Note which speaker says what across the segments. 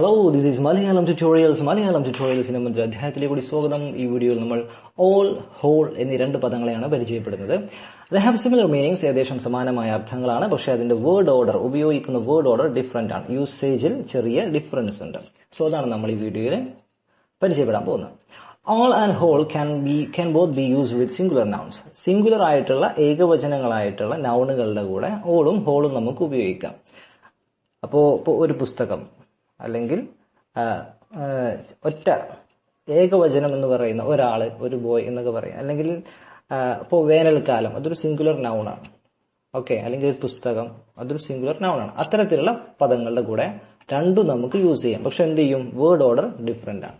Speaker 1: Hello this is Malayalam tutorials Malayalam ട്യൂട്ടോറിയൽസിന് മറ്റൊരു അധ്യായത്തിലേക്ക് കൂടി സ്വാഗതം. ഈ വീഡിയോയിൽ നമ്മൾ ഓൾ ഹോൾ എന്നീ രണ്ട് പദങ്ങളെയാണ് പരിചയപ്പെടുന്നത്. ദ ഹാവ് സിമിലർ മീനിങ്സ് ഏകദേശം സമാനമായ അർത്ഥങ്ങളാണ് പക്ഷേ അതിന്റെ വേർഡ് ഓർഡർ ഉപയോഗിക്കുന്ന വേർഡ് ഓർഡർ ഡിഫറെന്റ് ആണ്. യൂസേജിൽ ചെറിയ ഡിഫറൻസ് ഉണ്ട്. സോ അതാണ് നമ്മൾ ഈ വീഡിയോയിൽ പരിചയപ്പെടാൻ പോകുന്നത്. All and whole can be can both be use with singular nouns singular ആയിട്ടുള്ള ഏകവചനങ്ങളായിട്ടുള്ള നൗണുകളുടെ കൂടെ ഓളും ഹോളും നമുക്ക് ഉപയോഗിക്കാം. അപ്പോ ഇപ്പോ ഒരു പുസ്തകം. അല്ലെങ്കിൽ ഒറ്റ ഏകവചനം എന്ന് പറയുന്ന ഒരാൾ ഒരു ബോയ് എന്നൊക്കെ പറയും. അല്ലെങ്കിൽ ഇപ്പോൾ വേനൽക്കാലം അതൊരു സിംഗുലർ നൗണാണ് ഓക്കെ അല്ലെങ്കിൽ ഒരു പുസ്തകം അതൊരു സിംഗുലർ നൗണാണ് അത്തരത്തിലുള്ള പദങ്ങളുടെ കൂടെ രണ്ടും നമുക്ക് യൂസ് ചെയ്യാം. പക്ഷെ എന്ത് ചെയ്യും? വേർഡ് ഓർഡർ ഡിഫറെന്റ് ആണ്.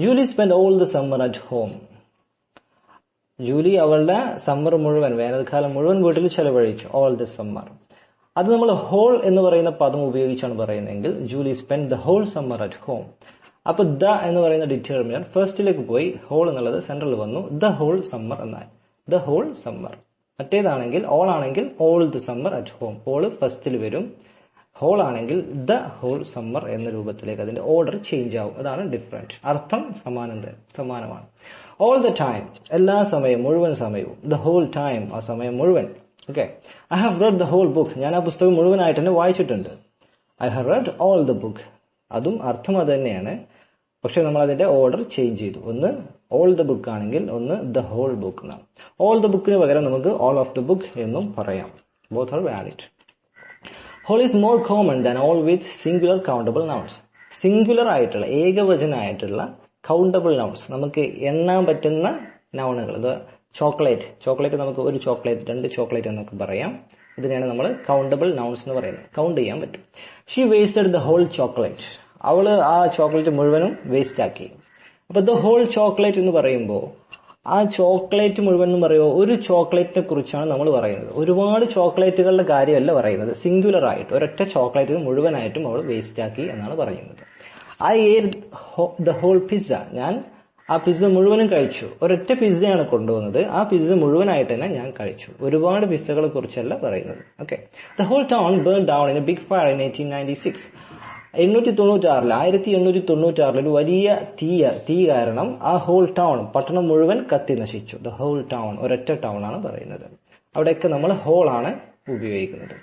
Speaker 1: Julie spend all the summer at home Julie അവളുടെ സമ്മർ മുഴുവൻ വേനൽക്കാലം മുഴുവൻ വീട്ടിൽ ചെലവഴിച്ചു. ഓൾ ദ സമ്മർ അത് നമ്മൾ ഹോൾ എന്ന് പറയുന്ന പദം ഉപയോഗിച്ചാണ് പറയുന്നതെങ്കിൽ Julie spend the whole summer at home അപ്പൊ ദ എന്ന് പറയുന്ന ഡിറ്റർമിനർ ഫസ്റ്റിലേക്ക് പോയി ഹോൾ എന്നുള്ളത് സെൻട്രൽ വന്നു. ദ ഹോൾ സമ്മർ എന്നായി ദ ഹോൾ സമ്മർ മറ്റേതാണെങ്കിൽ ഓൾ ആണെങ്കിൽ all the summer at home all ഫസ്റ്റിൽ വരും. ഹോൾ ആണെങ്കിൽ ദ ഹോൾ സമ്മർ എന്ന രൂപത്തിലേക്ക് അതിന്റെ ഓർഡർ ചേഞ്ച് ആവും. അതാണ് ഡിഫറെന്റ് അർത്ഥം സമാനം സമാനമാണ്. ഓൾ ദ ടൈം എല്ലാ സമയവും മുഴുവൻ സമയവും ദ ഹോൾ ടൈം ആ സമയം മുഴുവൻ. Okay I have read the whole book ഞാൻ ആ പുസ്തകം മുഴുവനായിട്ട് തന്നെ വായിച്ചിട്ടുണ്ട്. I have read all the book അതും അർത്ഥം അത് തന്നെയാണ്. പക്ഷെ നമ്മൾ അതിന്റെ ഓർഡർ ചേഞ്ച് ചെയ്തു. ഒന്ന് ഓൾ ദ ബുക്ക് ആണെങ്കിൽ ഒന്ന് ദ ഹോൾ ബുക്ക് എന്നാണ് ഓൾ ദ ബുക്കിന് പകരം നമുക്ക് ഓൾ ഓഫ് ദ ബുക്ക് എന്നും പറയാം. Both are valid whole is more common than all with singular countable nouns singular ആയിട്ടുള്ള ഏകവചനായിട്ടുള്ള കൗണ്ടബിൾ നൗൺസ് നമുക്ക് എണ്ണാൻ പറ്റുന്ന നൗണുകൾ ചോക്ലേറ്റ്. ചോക്ലേറ്റ് നമുക്ക് ഒരു ചോക്ലേറ്റ് രണ്ട് ചോക്ലേറ്റ് എന്നൊക്കെ പറയാം. ഇതിനെയാണ് നമ്മൾ കൗണ്ടബിൾ നൗൺസ് എന്ന് പറയുന്നത്. കൗണ്ട് ചെയ്യാൻ പറ്റും. She wasted the whole chocolate അവൾ ആ ചോക്ലേറ്റ് മുഴുവനും വേസ്റ്റ് ആക്കി. അപ്പൊ ദ ഹോൾ ചോക്ലേറ്റ് എന്ന് പറയുമ്പോൾ ആ ചോക്ലേറ്റ് മുഴുവൻ എന്ന് പറയുമ്പോൾ ഒരു ചോക്ലേറ്റിനെ കുറിച്ചാണ് നമ്മൾ പറയുന്നത്. ഒരുപാട് ചോക്ലേറ്റുകളുടെ കാര്യമല്ല പറയുന്നത്. സിംഗുലർ ആയിട്ട് ഒരൊറ്റ ചോക്ലേറ്റ് മുഴുവനായിട്ടും അവൾ വേസ്റ്റ് ആക്കി എന്നാണ് പറയുന്നത്. I ate the whole pizza ഞാൻ ആ പിസ്സ മുഴുവനും കഴിച്ചു. ഒരൊറ്റ പിസ്സയാണ് കൊണ്ടുവന്നത്. ആ പിസ്സ മുഴുവനായിട്ട് തന്നെ ഞാൻ കഴിച്ചു. ഒരുപാട് പിസ്സകളെ കുറിച്ചല്ല പറയുന്നത്. Okay the whole town burn down in a big fire in eighteen ninety six എണ്ണൂറ്റി തൊണ്ണൂറ്റാറിൽ ആയിരത്തി എണ്ണൂറ്റി തൊണ്ണൂറ്റാറിൽ ഒരു വലിയ തീ തീ കാരണം ആ ഹോൾ ടൗൺ പട്ടണം മുഴുവൻ കത്തി നശിച്ചു. ദ ഹോൾ ടൗൺ ഒരൊറ്റ ടൗൺ ആണ് പറയുന്നത്. അവിടെയൊക്കെ നമ്മൾ ഹോൾ ആണ് ഉപയോഗിക്കുന്നത്.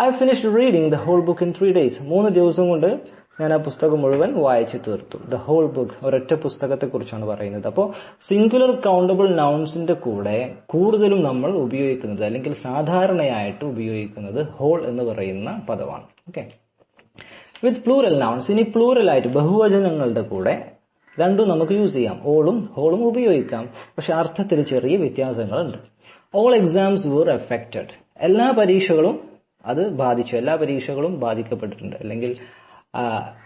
Speaker 1: I finish reading the whole book in three days മൂന്ന് ദിവസം കൊണ്ട് ഞാൻ ആ പുസ്തകം മുഴുവൻ വായിച്ചു തീർത്തു. ദ ഹോൾ ബുക്ക് ഒരൊറ്റ പുസ്തകത്തെ കുറിച്ചാണ് പറയുന്നത് അപ്പോൾ സിംഗുലർ കൗണ്ടബിൾ നൗൺസിന്റെ കൂടെ കൂടുതലും നമ്മൾ ഉപയോഗിക്കുന്നത് അല്ലെങ്കിൽ സാധാരണയായിട്ട് ഉപയോഗിക്കുന്നത് ഹോൾ എന്ന് പറയുന്ന പദമാണ്. ഓക്കെ വിത്ത് പ്ലൂറൽ നൗൺസ് ഇനി പ്ലൂറൽ ആയിട്ട് ബഹുവചനങ്ങളുടെ കൂടെ രണ്ടും നമുക്ക് യൂസ് ചെയ്യാം. ഓളും ഹോളും ഉപയോഗിക്കാം. പക്ഷെ അർത്ഥത്തിൽ ചെറിയ വ്യത്യാസങ്ങളുണ്ട്. ഓൾ എക്സാംസ് വർ എഫക്റ്റഡ് എല്ലാ പരീക്ഷകളും അത് ബാധിച്ചു. എല്ലാ പരീക്ഷകളും ബാധിക്കപ്പെട്ടിട്ടുണ്ട്. അല്ലെങ്കിൽ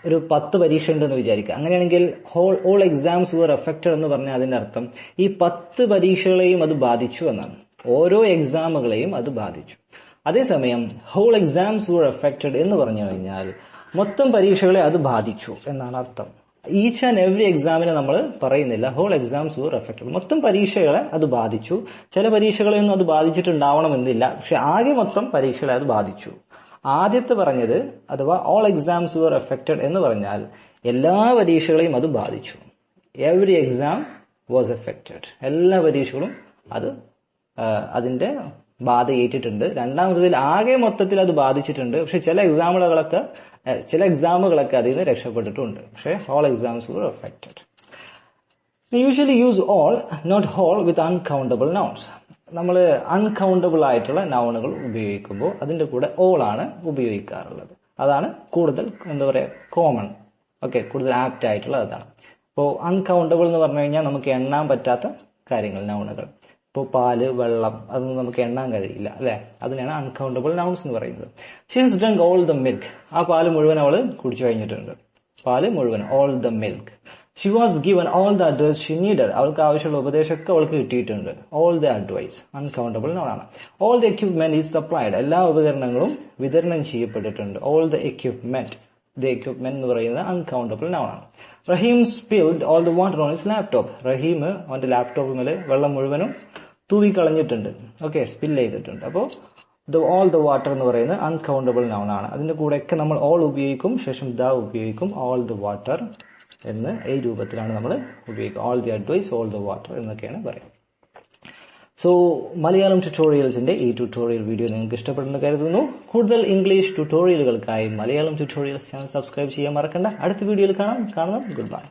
Speaker 1: ഒരു പത്ത് പരീക്ഷ ഉണ്ടെന്ന് വിചാരിക്കുക. അങ്ങനെയാണെങ്കിൽ whole all exams were affected എന്ന് പറഞ്ഞാൽ അതിന്റെ അർത്ഥം ഈ പത്ത് പരീക്ഷകളെയും അത് ബാധിച്ചു എന്നാണ്. ഓരോ എക്സാമുകളെയും അത് ബാധിച്ചു. അതേസമയം ഹോൾ എക്സാംസ് വർ എഫക്റ്റഡ് എന്ന് പറഞ്ഞു കഴിഞ്ഞാൽ മൊത്തം പരീക്ഷകളെ അത് ബാധിച്ചു എന്നാണ് അർത്ഥം. ഈച്ച് ആൻഡ് എവറി എക്സാമിനെ നമ്മൾ പറയുന്നില്ല. ഹോൾ എക്സാംസ് വർ എഫക്റ്റഡ് മൊത്തം പരീക്ഷകളെ അത് ബാധിച്ചു. ചില പരീക്ഷകളെയൊന്നും അത് ബാധിച്ചിട്ടുണ്ടാവണമെന്നില്ല. പക്ഷെ ആകെ മൊത്തം പരീക്ഷകളെ അത് ബാധിച്ചു. ആദ്യത്തെ പറഞ്ഞത് അഥവാ ഓൾ എക്സാംസ് വർ എഫക്റ്റഡ് എന്ന് പറഞ്ഞാൽ എല്ലാ പരീക്ഷകളെയും അത് ബാധിച്ചു. എവറി എക്സാം വാസ് എഫക്റ്റഡ് എല്ലാ പരീക്ഷകളും അത് അതിന്റെ ബാധ ഏറ്റിട്ടുണ്ട്. രണ്ടാമത്തതിൽ ആകെ മൊത്തത്തിൽ അത് ബാധിച്ചിട്ടുണ്ട്. പക്ഷെ ചില എക്സാമുകളൊക്കെ ചില എക്സാമുകളൊക്കെ അതിൽ നിന്ന് രക്ഷപ്പെട്ടിട്ടുണ്ട്. പക്ഷെ all exams were affected usually use all not whole with uncountable nouns നമ്മൾ അൺകൗണ്ടബിൾ ആയിട്ടുള്ള നൗണുകൾ ഉപയോഗിക്കുമ്പോൾ അതിന്റെ കൂടെ ഓൾ ആണ് ഉപയോഗിക്കാറുള്ളത്. അതാണ് കൂടുതൽ എന്താ പറയുക കോമൺ ഓക്കെ കൂടുതൽ ആപ്റ്റ് ആയിട്ടുള്ള അതാണ്. ഇപ്പോൾ അൺകൗണ്ടബിൾ എന്ന് പറഞ്ഞു കഴിഞ്ഞാൽ നമുക്ക് എണ്ണാൻ പറ്റാത്ത കാര്യങ്ങൾ നൗണുകൾ ഇപ്പോൾ പാൽ വെള്ളം അതൊന്നും നമുക്ക് എണ്ണാൻ കഴിയില്ല അല്ലേ? അതിനാണ് അൺകൗണ്ടബിൾ നൗൺസ് എന്ന് പറയുന്നത്. She has drunk all the milk ആ പാൽ മുഴുവൻ അവൾ കുടിച്ചു കഴിഞ്ഞിട്ടുണ്ട്. പാൽ മുഴുവൻ all the milk she was given all the advice she needed അവൾക്ക് ആവശ്യമുള്ള ഉപദേശമൊക്കെ അവൾക്ക് കിട്ടിയിട്ടുണ്ട്. ഓൾ ദ അഡ്വൈസ് അൺകൗണ്ടബിൾ എന്നാണ് all the equipment is supplied എല്ലാ ഉപകരണങ്ങളും വിതരണം ചെയ്യപ്പെട്ടിട്ടുണ്ട്. All the equipment the equipment എന്ന് പറയുന്നത് uncountable നൗണാണ് Rahim spilled all the water on his laptop Rahim അവന്റെ ലാപ്ടോപ്പ് മേലെ വെള്ളം മുഴുവനും തൂവിക്കളഞ്ഞിട്ടുണ്ട്. ഓക്കെ സ്പിൽ ചെയ്തിട്ടുണ്ട്. അപ്പോൾ ദ ഓൾ ദ വാട്ടർ എന്ന് പറയുന്നത് അൺകൗണ്ടബിൾ നൗൺ ആണ്. അതിന്റെ കൂടെയൊക്കെ നമ്മൾ ഓൾ ഉപയോഗിക്കും. ശേഷം ദ ഉപയോഗിക്കും. ഓൾ ദ വാട്ടർ എന്ന് ഈ രൂപത്തിലാണ് നമ്മൾ ഉപയോഗിക്കുക. All the advice all the water എന്നൊക്കെയാണ് പറയുക. സോ മലയാളം ട്യൂട്ടോറിയൽസിന്റെ ഈ ട്യൂട്ടോറിയൽ വീഡിയോ നിങ്ങൾക്ക് ഇഷ്ടപ്പെടുന്നു കരുതുന്നു. കൂടുതൽ ഇംഗ്ലീഷ് ട്യൂട്ടോറിയലുകൾക്കായി മലയാളം ട്യൂട്ടോറിയൽസ് ചാനൽ സബ്സ്ക്രൈബ് ചെയ്യാൻ മറക്കണ്ട. അടുത്ത വീഡിയോയിൽ കാണാം. കാണണം. Good bye